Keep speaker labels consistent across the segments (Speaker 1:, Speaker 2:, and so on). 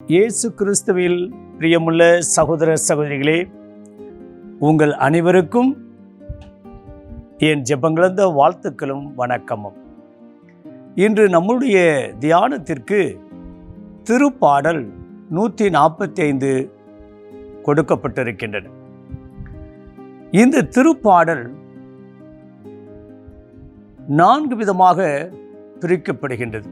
Speaker 1: இயேசு கிறிஸ்துவில் பிரியமுள்ள சகோதர சகோதரிகளே உங்கள் அனைவருக்கும் என் ஜெபங்கலந்த வாழ்த்துக்களும் வணக்கமும். இன்று நம்முடைய தியானத்திற்கு திருப்பாடல் நூற்றி நாற்பத்தி ஐந்து கொடுக்கப்பட்டிருக்கின்றன இந்த திருப்பாடல் நான்கு விதமாக பிரிக்கப்படுகின்றது.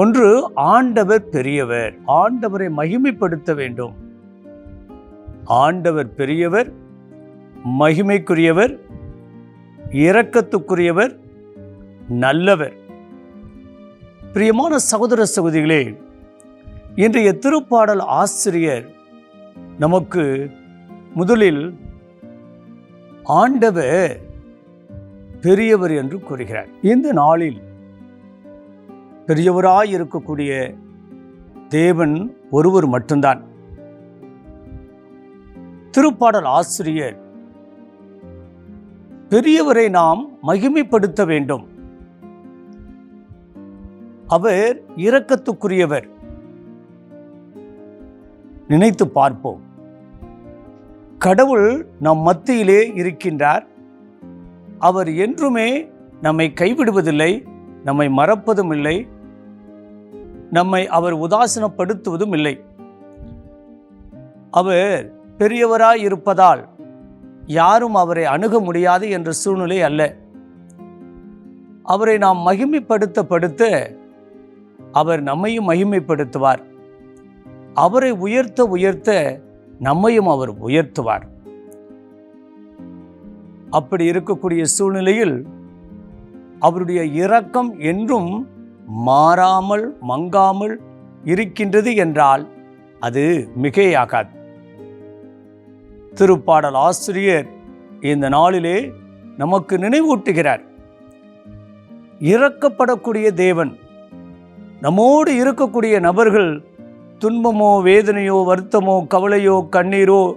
Speaker 1: ஒன்று ஆண்டவர் பெரியவர். ஆண்டவரை மகிமைப்படுத்த வேண்டும். ஆண்டவர் பெரியவர் மகிமைக்குரியவர் இரக்கத்துக்குரியவர் நல்லவர். பிரியமான சகோதர சகோதரிகளே இன்றைய திருப்பாடல் ஆசிரியர் நமக்கு முதலில் ஆண்டவர் பெரியவர் என்று கூறுகிறார். இந்த நாளில் பெரியவராய் இருக்கக்கூடிய தேவன் ஒருவர் மட்டும்தான். திருப்பாடல் ஆசிரியர் பெரியவரை நாம் மகிமைப்படுத்த வேண்டும். அவர் இரக்கத்துக்குரியவர். நினைத்து பார்ப்போம். கடவுள் நம் மத்தியிலே இருக்கின்றார். அவர் என்றுமே நம்மை கைவிடுவதில்லை நம்மை மறப்பதும் இல்லை நம்மை அவர் உதாசனப்படுத்துவதும் இல்லை. அவர் பெரியவராய் இருப்பதால் யாரும் அவரை அணுக முடியாது என்ற சூழ்நிலை அல்ல. அவரை நாம் மகிமைப்படுத்த படுத்த அவர் நம்மையும் மகிமைப்படுத்துவார். அவரை உயர்த்த உயர்த்த நம்மையும் அவர் உயர்த்துவார். அப்படி இருக்கக்கூடிய சூழ்நிலையில் அவருடைய இரக்கம் என்றும் மாறாமல் மங்காமல் இருக்கின்றது என்றால் அது மிகையாகாது. திருப்பாடல் ஆசிரியர் இந்த நாளிலே நமக்கு நினைவூட்டுகிறார். இறக்கப்படக்கூடிய தேவன் நம்மோடு இருக்கக்கூடிய நபர்கள் துன்பமோ வேதனையோ வருத்தமோ கவலையோ கண்ணீரோ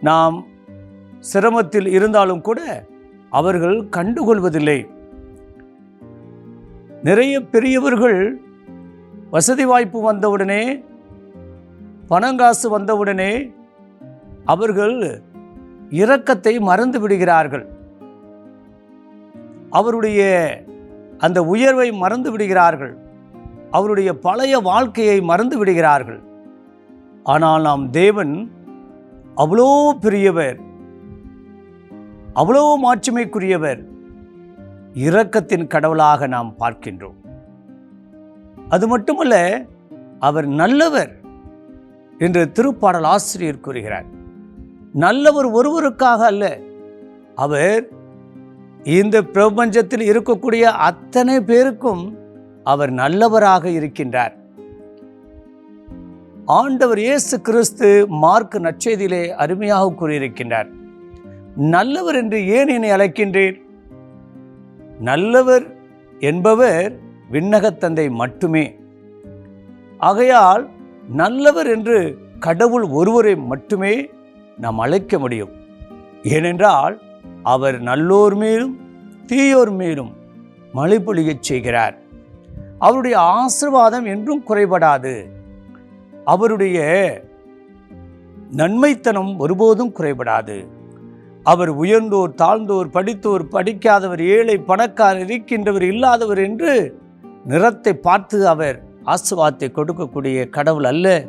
Speaker 1: நாம் சிரமத்தில் இருந்தாலும் கூட அவர்கள் கண்டுகொள்வதில்லை. நிறைய பெரியவர்கள் வசதி வாய்ப்பு வந்தவுடனே பணங்காசு வந்தவுடனே அவர்கள் இரக்கத்தை மறந்து விடுகிறார்கள். அவருடைய அந்த உயர்வை மறந்து விடுகிறார்கள். அவருடைய பழைய வாழ்க்கையை மறந்து விடுகிறார்கள். ஆனால் நாம் தேவன் அவ்வளோ பெரியவர். அவ்வளோ மாட்சிமைக்குரியவர். இரக்கத்தின் கடவுளாக நாம் பார்க்கின்றோம். அது மட்டுமல்ல அவர் நல்லவர் என்று திருப்பாடல் ஆசிரியர் கூறுகிறார். நல்லவர் ஒருவருக்காக அல்ல அவர் இந்த பிரபஞ்சத்தில் இருக்கக்கூடிய அத்தனை பேருக்கும் அவர் நல்லவராக இருக்கின்றார். ஆண்டவர் இயேசு கிறிஸ்து மார்க் நற்செய்தியிலே அருமையாக கூறியிருக்கின்றார். நல்லவர் என்று ஏன் என்னை அழைக்கின்றேன்? நல்லவர் என்பவர் விண்ணகத்தந்தை மட்டுமே. ஆகையால் நல்லவர் என்று கடவுள் ஒருவரை மட்டுமே நாம் அழைக்க முடியும். ஏனென்றால் அவர் நல்லோர் மேலும் தீயோர் மேலும் மழை பொழியச் செய்கிறார். அவருடைய ஆசிர்வாதம் என்றும் குறைபடாது. அவருடைய நன்மைத்தனம் ஒருபோதும் குறைபடாது. அவர் உயர்ந்தோர் தாழ்ந்தோர் படித்தோர் படிக்காதவர் ஏழை பணக்காரர் இருக்கின்றவர் இல்லாதவர் என்று நிறத்தை பார்த்து அவர் ஆசுவாத்தை கொடுக்கக்கூடிய கடவுள் அல்ல.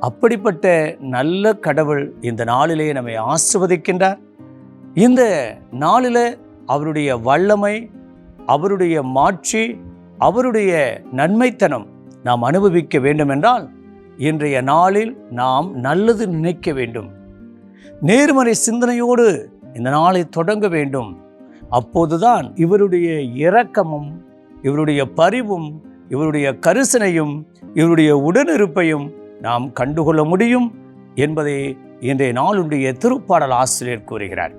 Speaker 1: அப்படிப்பட்ட நல்ல கடவுள் இந்த நாளிலே நம்மை ஆசிர்வதிக்கின்றார். இந்த நாளில் அவருடைய வல்லமை அவருடைய மாட்சி அவருடைய நன்மைத்தனம் நாம் அனுபவிக்க வேண்டுமென்றால் இன்றைய நாளில் நாம் நல்லது நினைக்க வேண்டும். நேர்மறை சிந்தனையோடு இந்த நாளை தொடங்க வேண்டும். அப்போதுதான் இவருடைய இரக்கமும் இவருடைய பரிவும் இவருடைய கரிசனையும் இவருடைய உடனிருப்பையும் நாம் கண்டுகொள்ள முடியும் என்பதை இன்றைய நாளுடைய திருப்பாடல் ஆசிரியர் கூறுகிறார்.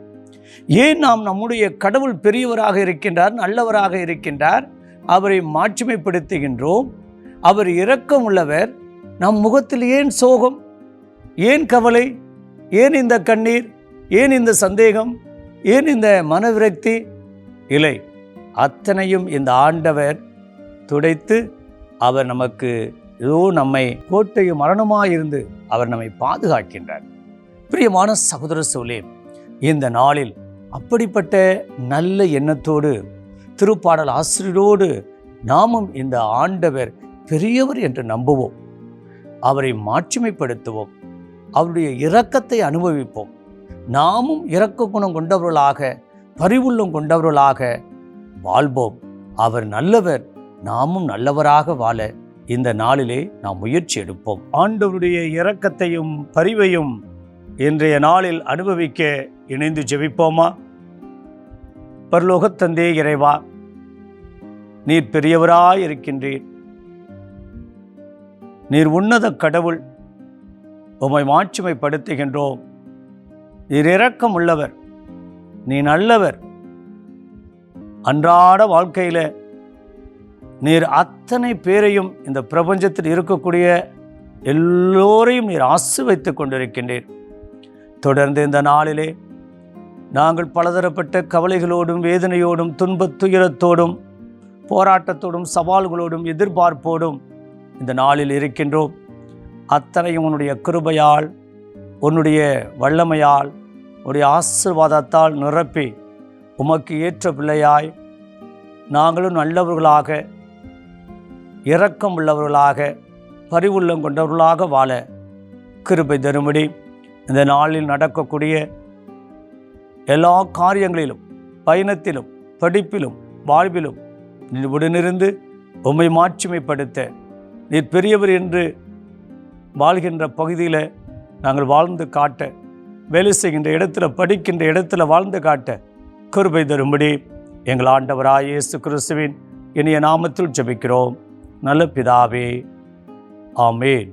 Speaker 1: ஏன் நாம் நம்முடைய கடவுள் பெரியவராக இருக்கின்றார் நல்லவராக இருக்கின்றார்? அவரை மாட்சிமைப்படுத்துகின்றோம். அவர் இரக்கம் உள்ளவர் நம் முகத்தில் ஏன் சோகம்? ஏன் கவலை? ஏன் இந்த கண்ணீர்? ஏன் இந்த சந்தேகம்? ஏன் இந்த மனவிரக்தி? இல்லை அத்தனையும் இந்த ஆண்டவர் துடைத்து அவர் நமக்கு ஏதோ நம்மை கோட்டையும் மரணமாக இருந்து அவர் நம்மை பாதுகாக்கின்றார். பிரியமான சகோதர சோலே இந்த நாளில் அப்படிப்பட்ட நல்ல எண்ணத்தோடு திருப்பாடல் ஆசிரியரோடு நாமும் இந்த ஆண்டவர் பெரியவர் என்று நம்புவோம். அவரை மாட்சிமைப்படுத்துவோம். அவருடைய இரக்கத்தை அனுபவிப்போம். நாமும் இரக்க குணம் கொண்டவர்களாக பரிவுள்ளம் கொண்டவர்களாக வாழ்வோம். அவர் நல்லவர் நாமும் நல்லவராக வாழ இந்த நாளிலே நாம் முயற்சி எடுப்போம். ஆண்டவருடைய இரக்கத்தையும் பரிவையும் இன்றைய நாளில் அனுபவிக்க இணைந்து ஜெபிப்போமா? பரலோகத்தந்தே இறைவா நீர் பெரியவராய் இருக்கின்றீர் நீர் உன்னத கடவுள் உம்மை மாட்சிமைப்படுத்துகின்றோம். நீர் இரக்கம் உள்ளவர் நீ நல்லவர். அன்றாட வாழ்க்கையில் நீர் அத்தனை பேரையும் இந்த பிரபஞ்சத்தில் இருக்கக்கூடிய எல்லோரையும் நீர் அசு வைத்துக் கொண்டிருக்கின்றீர். தொடர்ந்து இந்த நாளிலே நாங்கள் பலதரப்பட்ட கவலைகளோடும் வேதனையோடும் துன்பத் துயரத்தோடும் போராட்டத்தோடும் சவால்களோடும் எதிர்பார்ப்போடும் இந்த நாளில் இருக்கின்றோம். அத்தனையும் உன்னுடைய கிருபையால் உன்னுடைய வல்லமையால் உன்னுடைய ஆசிர்வாதத்தால் நிரப்பி உமக்கு ஏற்ற பிள்ளையாய் நாங்களும் நல்லவர்களாக இரக்கம் உள்ளவர்களாக பரிவுள்ளம் கொண்டவர்களாக வாழ கிருபை தரும்படி இந்த நாளில் நடக்கக்கூடிய எல்லா காரியங்களிலும் பயணத்திலும் படிப்பிலும் வாழ்விலும் உடனிருந்து உம்மை மாட்சிமைப்படுத்த நீர் பெரியவர் என்று வாழ்கின்ற பகுதியில் நாங்கள் வாழ்ந்து காட்ட வேலை செய்கின்ற இடத்துல படிக்கின்ற இடத்துல வாழ்ந்து காட்ட கிருபை தரும்படி எங்கள் ஆண்டவராய் இயேசு கிறிஸ்துவின் இனிய நாமத்தில் ஜபிக்கிறோம். நல்ல பிதாவே ஆமேன்.